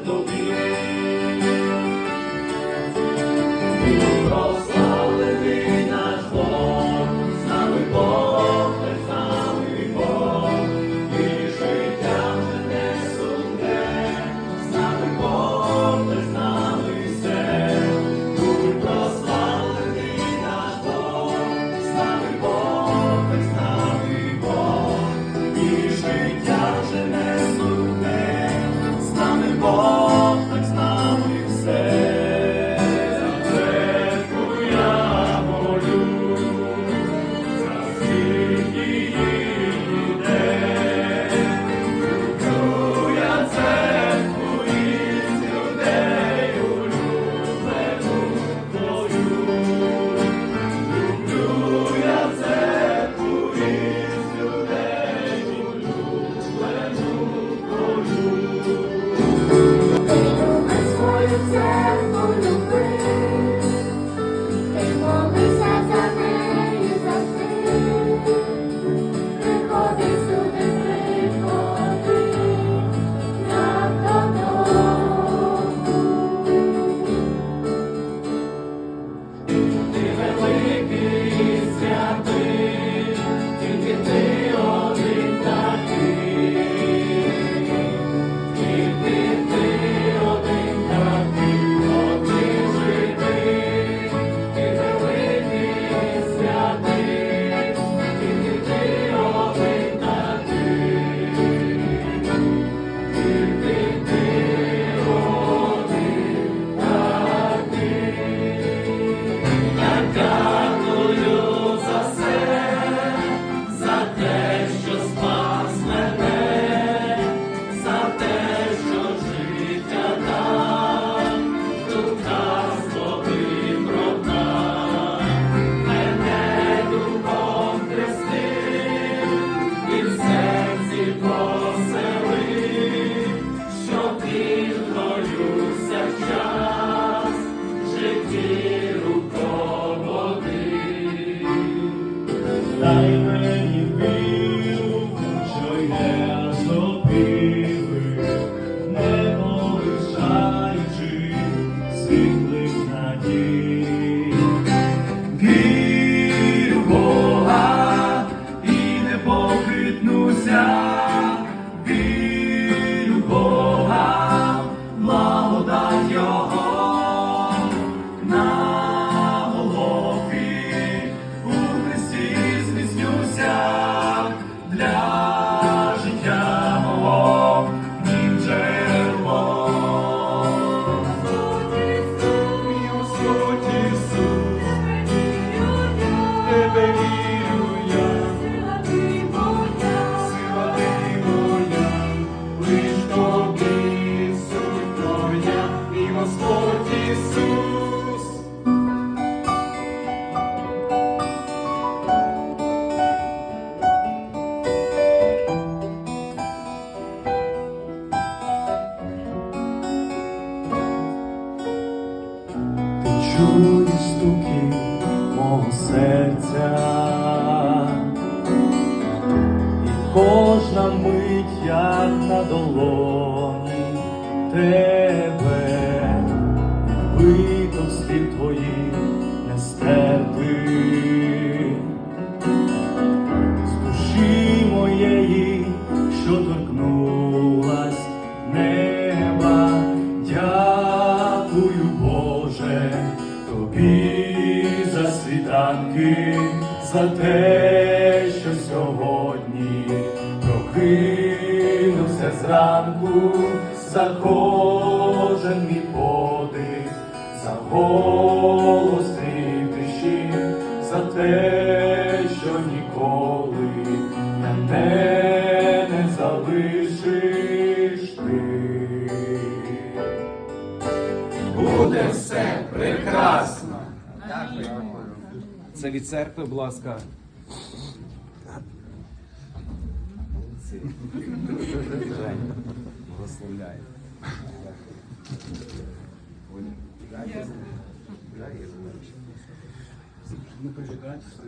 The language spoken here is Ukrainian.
resolvi. eterno. Господь Ісус. Ти стуки мого серця. Кожна мить, як на долоні, те що торкнулась неба, дякую, Боже, тобі за світанки, за те, що сьогодні прокинувся зранку, за кожен мій подих, за голос і тиші, за те. побачиш ти, буде все прекрасно. Це від церкви, будь ласка. Благословляє. Ну, що что